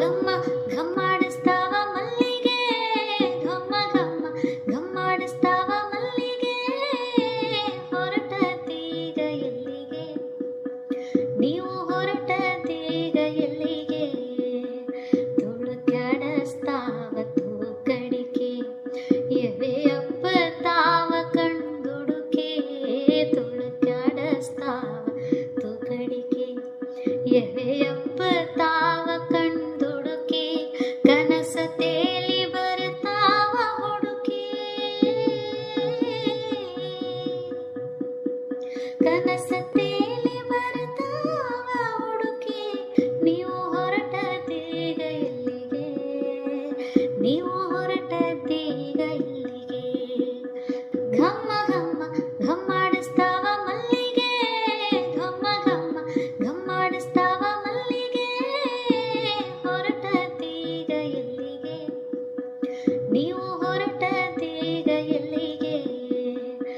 ಘಮ್ಮ ಘಮ್ಮಾಡಿಸ್ತಾವ ಮಲ್ಲಿಗೆ. ಘಮ್ಮ ಘಮ್ಮ ಘಮ್ಮಾಡಿಸ್ತಾವ ಮಲ್ಲಿಗೆ. ಹೊರಟದೀಗ ಎಲ್ಲಿಗೆ? ನೀವು ಹೊರಟದೀಗ ಎಲ್ಲಿಗೆ? ತುಳು ಕೆಡಿಸ್ತಾವ ತೂಕಡಿಕೆ. ಎದೆ ಅಪ್ಪ ತಾವ ಕಣ್ದುಡುಕೆ ತುಳು ಕೆಡಿಸ್ತಾವ ತೂಕಡಿಕೆ. ಎದೆ ಕನಸ ತೇಲಿ ಬರ್ತಾವ ಹುಡುಕಿ, ನೀವು ಹೊರಟದೀಗ ಇಲ್ಲಿಗೆ ನೀವು ಹೊರಟದೀಗ ಇಲ್ಲಿಗೆ ಘಮ್ಮ ಘಮ್ಮ, ಘಮ್ಮಾಡಿಸ್ತಾವ ಮಲ್ಲಿಗೆ. ಘಮ್ಮ ಘಮ್ಮ, ಘಮ್ಮಾಡಿಸ್ತಾವ ಮಲ್ಲಿಗೆ. ಹೊರಟದೀಗ ಎಲ್ಲಿಗೆ? ನೀವು